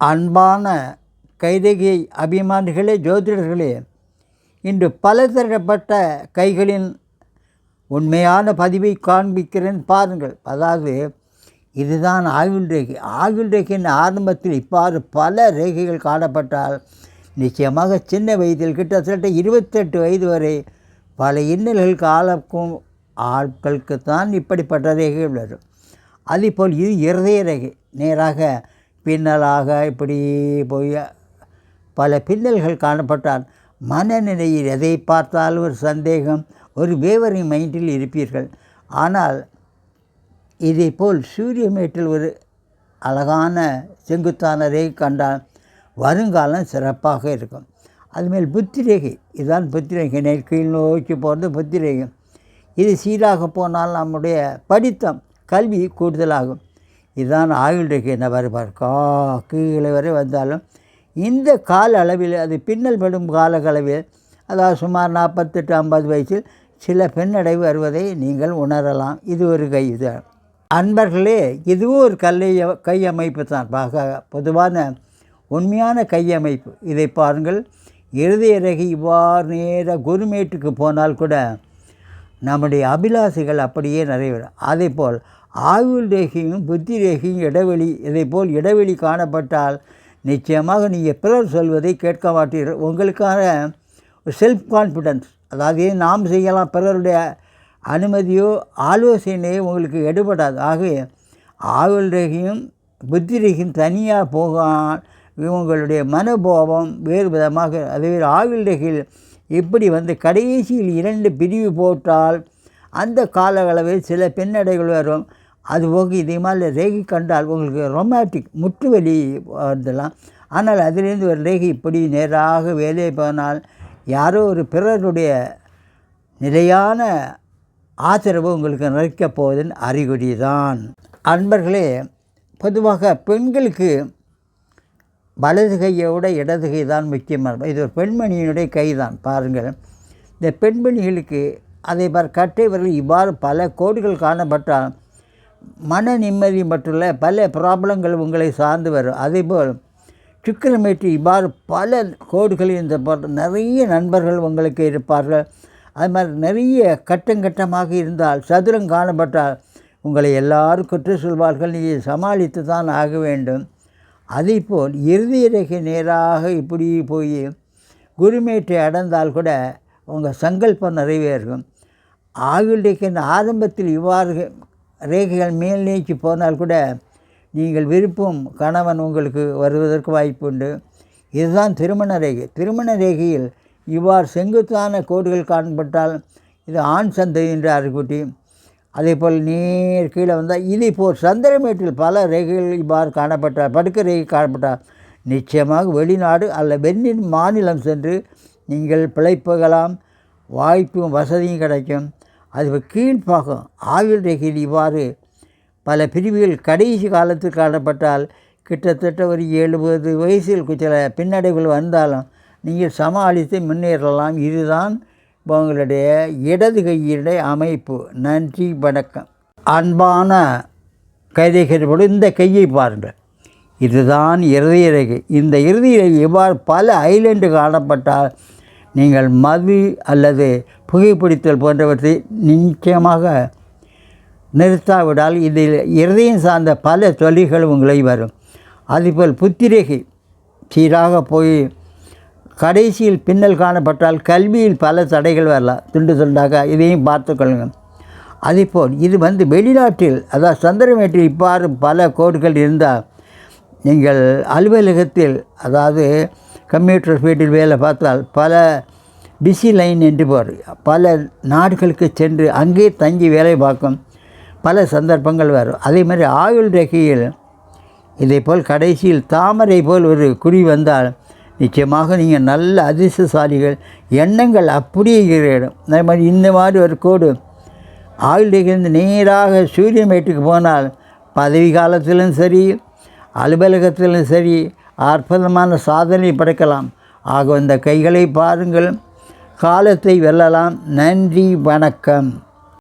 அன்பான கைரேகை அபிமானிகளே ஜோதிடர்களே இன்று பலதரப்பட்ட கைகளின் உண்மையான பதிவை காண்பிக்கிறேன் பாருங்கள். அதாவது இதுதான் ஆயுள் ரேகை. ஆயுள் ரேகையின் ஆரம்பத்தில் இவ்வாறு பல ரேகைகள் காணப்பட்டால் நிச்சயமாக சின்ன வயதில் கிட்டத்தட்ட இருபத்தெட்டு வயது வரை பல இன்னல்கள் காலக்கும் ஆட்களுக்கு தான் இப்படிப்பட்ட ரேகைகள் வரும் அதேபோல் இது இருதய ரேகை. நேராக பின்னலாக இப்படி போய் பல பின்னல்கள் காணப்பட்டால் மனநிலையில் எதை பார்த்தாலும் ஒரு சந்தேகம் ஒரு வேவரிங் மைண்டில் இருப்பீர்கள். ஆனால் இதே போல் சூரியமேட்டில் ஒரு அழகான செங்குத்தான ரேகை கண்டால் வருங்காலம் சிறப்பாக இருக்கும். அதுமேல் புத்தி ரேகை இதுதான் புத்தி ரேகை கீழ் நோக்கி போகிறது புத்தி ரேகை இது சீராக போனால் நம்முடைய படித்தம் கல்வி கூடுதலாகும். இதுதான் ஆயுள் ரேகை என்ன வருவார் கா கீழே வரை வந்தாலும் இந்த கால அளவில் அது பின்னல் படும் கால அளவில் அதாவது சுமார் நாற்பத்தெட்டு ஐம்பது வயசில் சில பெண்ணடைவு வருவதை நீங்கள் உணரலாம். இது ஒரு கை இது. அன்பர்களே இதுவும் ஒரு கல்லை கையமைப்பு தான். பாக பொதுவான உண்மையான கையமைப்பு இதை பாருங்கள். இருதய ரகி இவ்வாறு நேராக குருமேட்டுக்கு போனால் கூட நம்முடைய அபிலாசைகள் அப்படியே நிறைவேறும். அதே போல் ஆயுள் ரேகையும் புத்தி ரேகையும் இடைவெளி இதை போல் இடைவெளி காணப்பட்டால் நிச்சயமாக நீங்கள் பிறர் சொல்வதை கேட்க மாட்டீர்கள். உங்களுக்கான செல்ஃப் கான்ஃபிடென்ஸ் அதாவது நாம் செய்யலாம் பிறருடைய அனுமதியோ ஆலோசனையோ உங்களுக்கு எடுபடாது. ஆகவே ஆயுள் ரேகையும் புத்தி ரேகையும் தனியாக போகான் இவங்களுடைய மனோபாவம் வேறு விதமாக அதே ஆயுள் ரேகையில் இப்படி வந்து கடைசியில் இரண்டு பிரிவு போட்டால் அந்த காலகளவில் சில பின்னடைகள் வரும். அதுபோக இதே மாதிரி ரேகை கண்டால் உங்களுக்கு ரொமாட்டிக் முற்று வலி வந்துடலாம் ஆனால் அதிலேருந்து ஒரு ரேகை இப்படி நேராக வேலையை போனால் யாரோ ஒரு பிறருடைய நிலையான ஆதரவு உங்களுக்கு நிற்கப் போவதன் அறிகுறி தான் அன்பர்களே பொதுவாக பெண்களுக்கு வலது கையோட இடது கை தான் முக்கியமான இது ஒரு பெண்மணியினுடைய கை தான் பாருங்கள். இந்த பெண்மணிகளுக்கு அதை பார் கட்டைவர்கள் இவ்வாறு பல கோடுகள் காணப்பட்டால் மன நிம்மதி மட்டுள்ள பல ப்ராப்ளங்கள் உங்களை சார்ந்து வரும். அதேபோல் சுக்கிரமேட்டு இவ்வாறு பல கோடுகளில் இந்த நிறைய நண்பர்கள் உங்களுக்கு இருப்பார்கள். அது மாதிரி நிறைய கட்டங்கட்டமாக இருந்தால் சதுரம் காணப்பட்டால் உங்களை எல்லாரும் குற்றம் சொல்வார்கள். நீங்கள் சமாளித்து தான் ஆக வேண்டும். அதேபோல் இறுதி ரேகை நேராக இப்படி போய் குருமேட்டை அடைந்தால் கூட உங்கள் சங்கல்பம் நிறைவேறும். ஆயுள் ரேகையின் ஆரம்பத்தில் இவ்வாறு ரேகைகள் மேல் நீக்கி போனால் கூட நீங்கள் விருப்பும் கணவன் உங்களுக்கு வருவதற்கு வாய்ப்பு உண்டு இதுதான் திருமண ரேகை. திருமண ரேகையில் இவ்வாறு செங்குத்தான கோடுகள் காணப்பட்டால் இது ஆண் சந்தை என்று அறிகுட்டி அதே போல் நேர் கீழே வந்தால் இது போல் சந்திரமேட்டில் பல ரேகைகள் இவ்வாறு காணப்பட்டால் படுக்க ரேகை காணப்பட்டால் நிச்சயமாக வெளிநாடு அல்ல வெண்ணின் மாநிலம் சென்று நீங்கள் பிழைப்புகலாம். வாய்ப்பும் வசதியும் கிடைக்கும். அது கீழ்ப்பாகம் ஆயுள் ரேகையில் இவ்வாறு பல பிரிவுகள் கடைசி காலத்தில் காணப்பட்டால் கிட்டத்தட்ட ஒரு எழுபது வயசில் சில பின்னடைவுகள் வந்தாலும் நீங்கள் சமாளித்து முன்னேறலாம். இதுதான் உங்களுடைய இடது கையினுடைய அமைப்பு. நன்றி வணக்கம். அன்பான கைதைகள் இந்த கையை பாருங்கள். இதுதான் இறுதிய ரேகை. இந்த இறுதிய ரேகை இவ்வாறு பல ஐலண்டு காணப்பட்டால் நீங்கள் மது அல்லது புகைப்பிடித்தல் போன்றவற்றை நிச்சயமாக நிறுத்தாவிடால் இதில் இருதயம் சார்ந்த பல தொழில்கள் உங்களை வரும். அதுபோல் புத்திரேகை சீராக போய் கடைசியில் பின்னல் காணப்பட்டால் கல்வியில் பல தடைகள் வரலாம். துண்டு துண்டாக இதையும் பார்த்துக்கொள்ளுங்கள் அதேபோல் இது வந்து வெளிநாட்டில் அதாவது சந்திரமேட்டில் இவ்வாறு பல கோடுகள் இருந்தால் நீங்கள் அலுவலகத்தில் அதாவது கம்ப்யூட்டர் ஃபீல்டில் வேலை பார்த்தால் பல பிஸி லைன் என்று போர் பல நாடுகளுக்கு சென்று அங்கே தங்கி வேலை பார்க்கும் பல சந்தர்ப்பங்கள் வரும். அதே மாதிரி ஆயுள் ரேகையில் இதை போல் கடைசியில் தாமரை போல் ஒரு குறி வந்தால் நிச்சயமாக நீங்கள் நல்ல அதிர்ஷ்டசாலிகள் எண்ணங்கள் அப்படியே இடம் அதே மாதிரி இந்த மாதிரி ஒரு கோடு ஆயுள் ரேகையிலிருந்து நேராக சூரியமேட்டுக்கு போனால் பதவி காலத்திலும் சரி அலுவலகத்திலும் சரி அற்புதமான சாதனை படைக்கலாம். ஆக இந்த கைகளை பாருங்கள். காலத்தை வெல்லலாம். நன்றி வணக்கம்.